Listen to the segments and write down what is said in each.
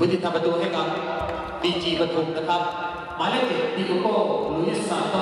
ผู้ที่ทำประตูให้กับบีจีปทุมนะครับ หมายเลขเจ็ดดิโก้ลุยส์ซานโต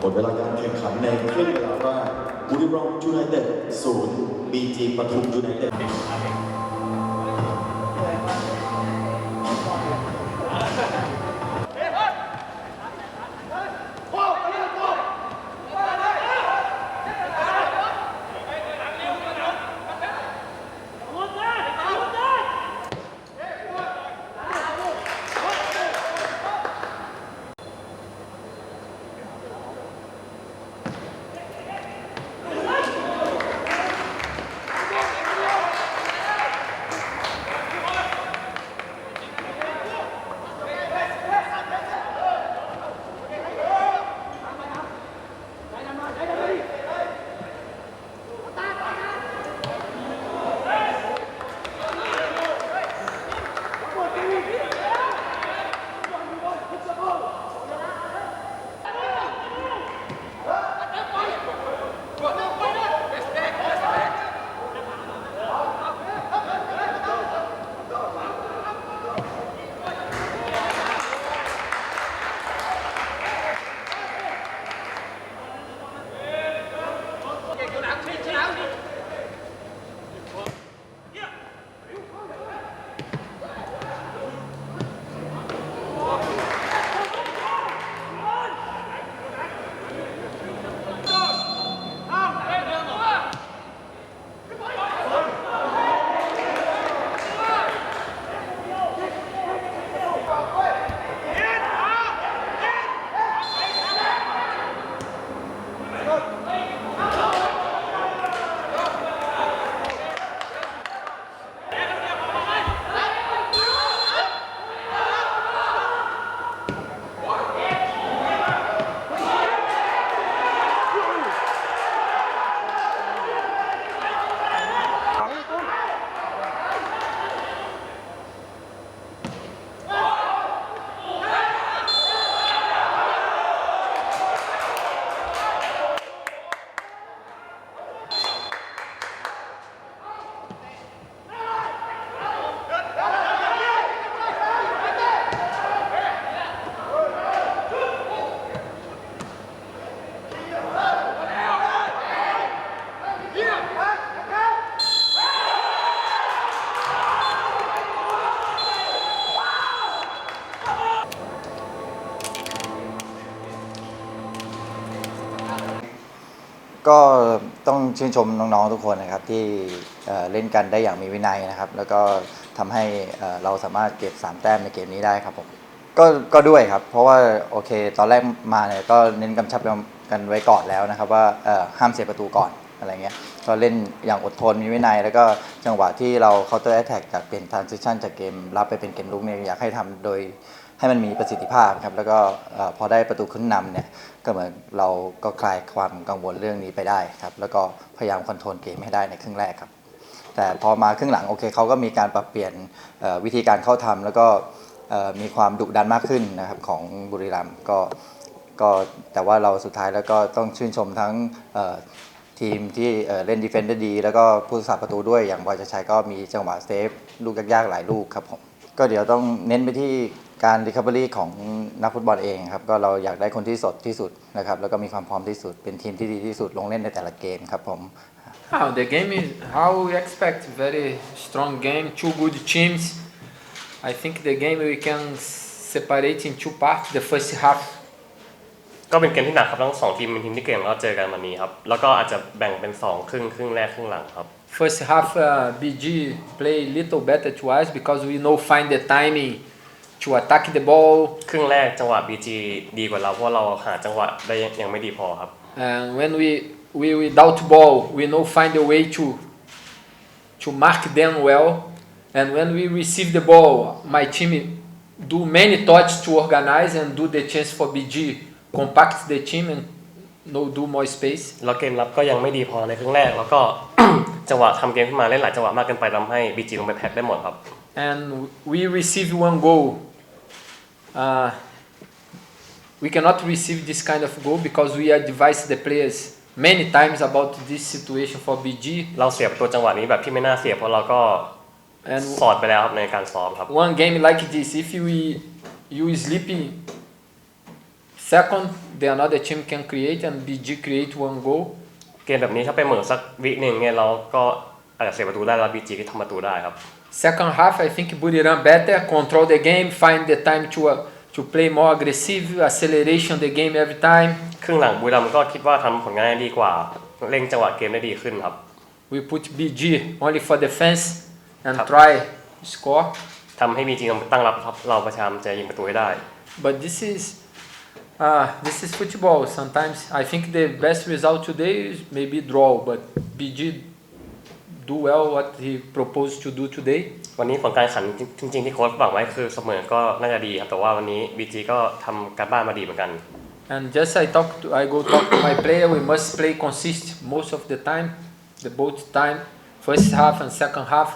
หมดเวลาการแข่งขันในครึ่งเวลาแรกบุรีรัมย์ยูไนเต็ดศูนย์บีจีปทุมยูไนเต็ด ก็ต้องชื่นชมน้องๆทุกคนนะครับที่เเล่นกันได้อย่างมีวินัยนะครับ แล้วก็ทำให้เราสามารถเก็บ 3 แต้มในเกมนี้ได้ครับผมก็ก็ด้วยครับ เพราะว่าโอเค ตอนแรกมาเนี่ยก็เน้นกำชับกันไว้ก่อนแล้วนะครับ ว่าห้ามเสียประตูก่อนอะไรเงี้ยก็เล่นอย่างอดทนมีวินัย แล้วก็จังหวะที่เรา counter attack จากเปลี่ยน transition จากเกมรับไปเป็นเกมลุกเนี่ยอยากให้ทำโดย ให้มันมีประสิทธิภาพครับแล้วก็พอได้ประตูขึ้นนำเนี่ยก็เหมือนเราก็คลายความกังวลเรื่องนี้ไปได้ครับแล้วก็พยายามคอนโทรลเกมให้ได้ในครึ่งแรกครับแต่พอมาครึ่งหลังโอเคเขาก็มีการปรับเปลี่ยนวิธีการเข้าทำแล้วก็มีความดุดันมากขึ้นนะครับของบุรีรัมย์ก็ก็แต่ว่าเราสุดท้ายแล้วก็ต้องชื่นชมทั้งทีมที่เล่นดีเฟนได้ดี แล้วก็ผู้รักษาประตูด้วยอย่างบอยชัยก็มีจังหวะเซฟลูกยากๆหลายลูกครับผมก็เดี๋ยวต้องเน้นไปที่ การ Recovery ของนักฟุตบอลเองครับก็เราอยากได้คนที่สดที่สุดนะครับแล้วก็มีความพร้อมที่สุด เป็นทีมที่ดีที่สุดลงเล่นในแต่ละเกมครับผม How the game is how we expect very strong game, two good teams. I think the game we can separate in two parts. The first half, ก็เป็นเกมที่หนักครับทั้งสองทีมเป็นทีมที่เก่งแล้วก็เจอกันวันนี้ครับแล้วก็อาจจะแบ่งเป็นสองครึ่งครึ่งแรกครึ่งหลังครับ first half uh, BG play little better to us because we know find the timing to attack the ball ครึ่งแรกจังหวะ BG ดีกว่าเราเพราะเราหาจังหวะได้ยังไม่ดีพอครับ and when we we without ball we know find a way to to mark them well and when we receive the ball my team do many touches to organize and do the chance for BG compact the team and no do more space แล้วเกมรับก็ยังไม่ดีพอในครึ่งแรก แล้วก็จังหวะทำเกมขึ้นมาเล่นหลายจังหวะมากเกินไปทำให้ BG ลงไปแพ็คได้หมดครับ and we receive one goal uh, we cannot receive this kind of goal because we advise the players many times about this situation for BG เราเสียประตัวจังหวะนี้แบบที่ไม่น่าเสียเพราะเราก็ and สอดไปแล้วครับในการซ้อมครับ one game like this if you you sleeping second the another team can create and BG create one goal เกมแบบนี้ถ้าไปเหมือนสักวิหนึ่งเนี่ยเราก็อาจจะเสียประตูได้แล้ว BG ก็ทำประตูได้ครับ second half I think Buriram better control the game find the time to uh, to play more aggressive acceleration the game every time ครึ่งหลังบุรีรัมย์ก็คิดว่าทำผลงานได้ดีกว่าเร่งจังหวะเกมได้ดีขึ้นครับ we put BG only for defense andครับ try score ทำให้ BG ตั้งรับครับเราประชามจะยิงประตูให้ได้ but this is uh, this is football sometimes I think the best result today is maybe draw but BG do well what he proposed to do today วันนี้ผลการแข่งขันจริง ๆ ที่โค้ชหวังไว้คือเสมอก็น่าจะดีครับแต่ว่าวันนี้ BG ก็ทำการบ้านมาดีเหมือนกัน and just I talk to I go talk to my player we must play consistent most of the time the both time first half and second half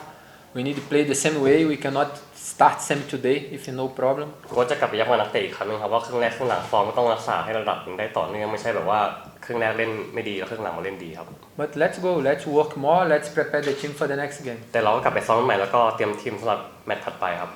we need to play the same way we cannot start same today if no problem โค้ชจะกลับไปย้ำกับนักเตะอีกครั้งหนึงครับว่าครึ่งแรกครึ่งหลังฟอร์มก็ต้องรักษาให้ระดับหนึ่งได้ต่อเนื่องไม่ใช่แบบว่าครึ่งแรกเล่นไม่ดีแล้วครึ่งหลังมาเล่นดีครับ but let's go let's work more let's prepare the team for the next game แต่เราก็กลับไปซ้อมใหม่แล้วก็เตรียมทีมสำหรับแมตช์ถัดไปครับ